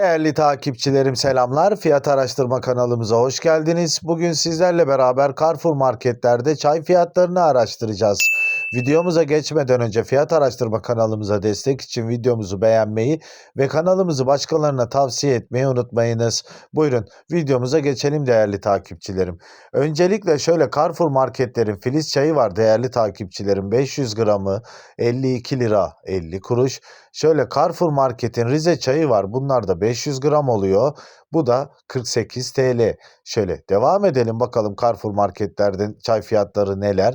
Değerli takipçilerim selamlar. Fiyat araştırma kanalımıza hoş geldiniz. Bugün sizlerle beraber Carrefour marketlerde çay fiyatlarını araştıracağız. Videomuza geçmeden önce fiyat araştırma kanalımıza destek için videomuzu beğenmeyi ve kanalımızı başkalarına tavsiye etmeyi unutmayınız. Buyurun videomuza geçelim değerli takipçilerim. Öncelikle şöyle Carrefour marketlerin filiz çayı var değerli takipçilerim. 500 gramı 52 lira 50 kuruş. Şöyle Carrefour marketin Rize çayı var. Bunlar da 500 gram oluyor. Bu da 48 TL. Şöyle devam edelim bakalım Carrefour marketlerde çay fiyatları neler.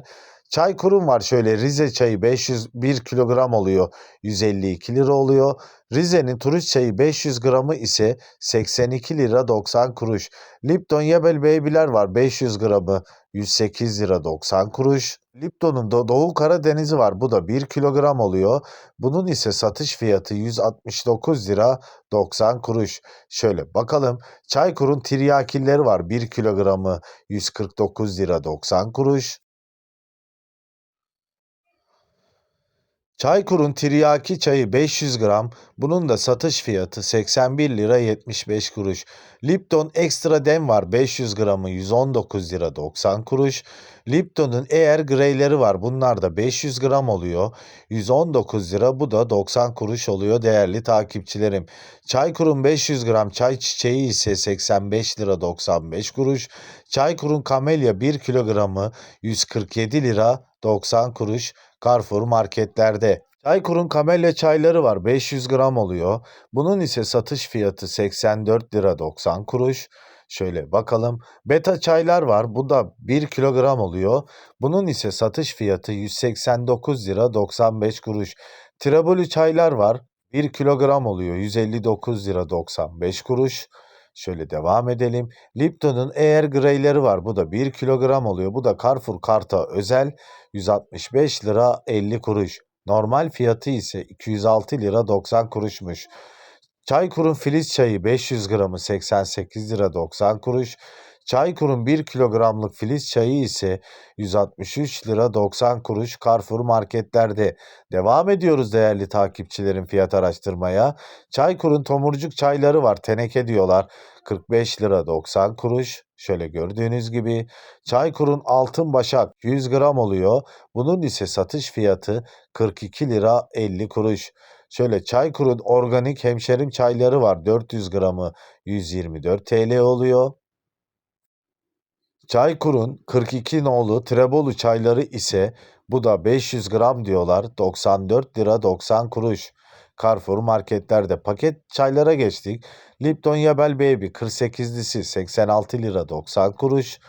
Çay kurum var şöyle Rize çayı 501 kilogram oluyor 152 lira oluyor. Rize'nin turist çayı 500 gramı ise 82 lira 90 kuruş. Lipton Yebel Baby'ler var 500 gramı 108 lira 90 kuruş. Lipton'un da Doğu Karadeniz'i var bu da 1 kilogram oluyor. Bunun ise satış fiyatı 169 lira 90 kuruş. Şöyle bakalım Çaykur'un tiryakilleri var 1 kilogramı 149 lira 90 kuruş. Çaykur'un tiryaki çayı 500 gram, bunun da satış fiyatı 81 lira 75 kuruş. Lipton Extra Dem var 500 gramı 119 lira 90 kuruş. Lipton'un Air Grey'leri var bunlar da 500 gram oluyor 119 lira bu da 90 kuruş oluyor değerli takipçilerim. Çaykur'un 500 gram çay çiçeği ise 85 lira 95 kuruş. Çaykur'un Kamelya 1 kilogramı 147 lira 90 kuruş. Carrefour marketlerde. Çaykur'un kamelya çayları var 500 gram oluyor. Bunun ise satış fiyatı 84 lira 90 kuruş. Şöyle bakalım. Beta çaylar var. Bu da 1 kilogram oluyor. Bunun ise satış fiyatı 189 lira 95 kuruş. Traboli çaylar var. 1 kilogram oluyor. 159 lira 95 kuruş. Şöyle devam edelim. Lipton'un Air Grey'leri var. Bu da 1 kilogram oluyor. Bu da Carrefour Karta özel 165 lira 50 kuruş. Normal fiyatı ise 206 lira 90 kuruşmuş. Çaykur'un filiz çayı 500 gramı 88 lira 90 kuruş. Çaykur'un 1 kilogramlık filiz çayı ise 163 lira 90 kuruş Carrefour marketlerde. Devam ediyoruz değerli takipçilerin fiyat araştırmaya. Çaykur'un tomurcuk çayları var teneke diyorlar 45 lira 90 kuruş. Şöyle gördüğünüz gibi Çaykur'un altın başak 100 gram oluyor. Bunun ise satış fiyatı 42 lira 50 kuruş. Şöyle Çaykur'un organik hemşerim çayları var 400 gramı 124 TL oluyor. Çaykur'un 42 nolu Trebolu çayları ise bu da 500 gram diyorlar 94 lira 90 kuruş. Carrefour marketlerde paket çaylara geçtik. Lipton Yabel Baby 48'lisi 86 lira 90 kuruş.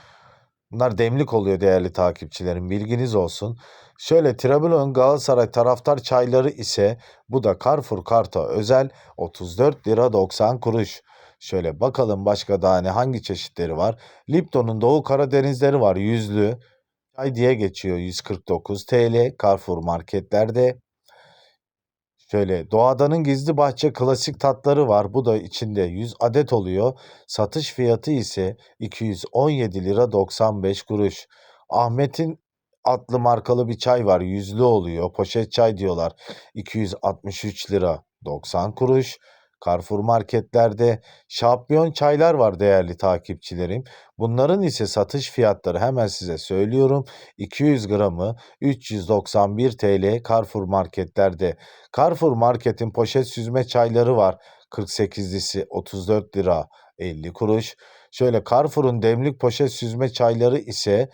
Bunlar demlik oluyor değerli takipçilerim bilginiz olsun. Şöyle Trabzon Galatasaray taraftar çayları ise bu da Carrefour Karta özel 34 lira 90 kuruş. Şöyle bakalım başka daha ne hangi çeşitleri var. Lipton'un Doğu Karadenizleri var yüzlü. Çay diye geçiyor 149 TL Carrefour marketlerde. Şöyle Doğadanın Gizli Bahçe klasik tatları var. Bu da içinde 100 adet oluyor. Satış fiyatı ise 217 lira 95 kuruş. Ahmet'in adlı markalı bir çay var. Yüzlü oluyor. Poşet çay diyorlar. 263 lira 90 kuruş. Carrefour marketlerde şampiyon çaylar var değerli takipçilerim. Bunların ise satış fiyatları hemen size söylüyorum. 200 gramı 391 TL Carrefour marketlerde. Carrefour marketin poşet süzme çayları var. 48'lisi 34 lira 50 kuruş. Şöyle Carrefour'un demlik poşet süzme çayları ise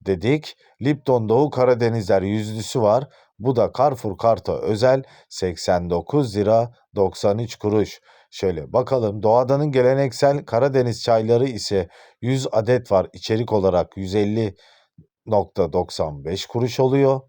dedik. Lipton Doğu Karadenizler yüzlüsü var. Bu da Carrefour Karta özel 89 lira 93 kuruş. Şöyle bakalım Doğadanın geleneksel Karadeniz çayları ise 100 adet var içerik olarak 150.95 kuruş oluyor.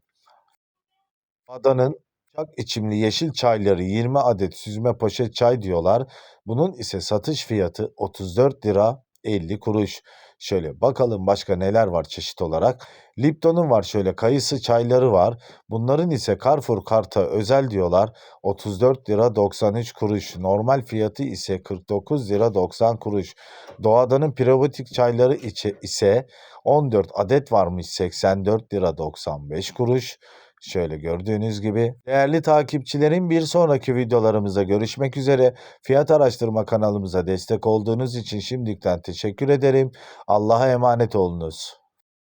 Doğadanın çak içimli yeşil çayları 20 adet süzme poşet çay diyorlar. Bunun ise satış fiyatı 34 lira 50 kuruş. Şöyle bakalım başka neler var çeşit olarak. Lipton'un var şöyle kayısı çayları var. Bunların ise Carrefour karta özel diyorlar. 34 lira 93 kuruş. Normal fiyatı ise 49 lira 90 kuruş. Doğadanın prebiyotik çayları ise 14 adet varmış 84 lira 95 kuruş. Şöyle gördüğünüz gibi. Değerli takipçilerim bir sonraki videolarımızda görüşmek üzere. Fiyat araştırma kanalımıza destek olduğunuz için şimdiden teşekkür ederim. Allah'a emanet olunuz.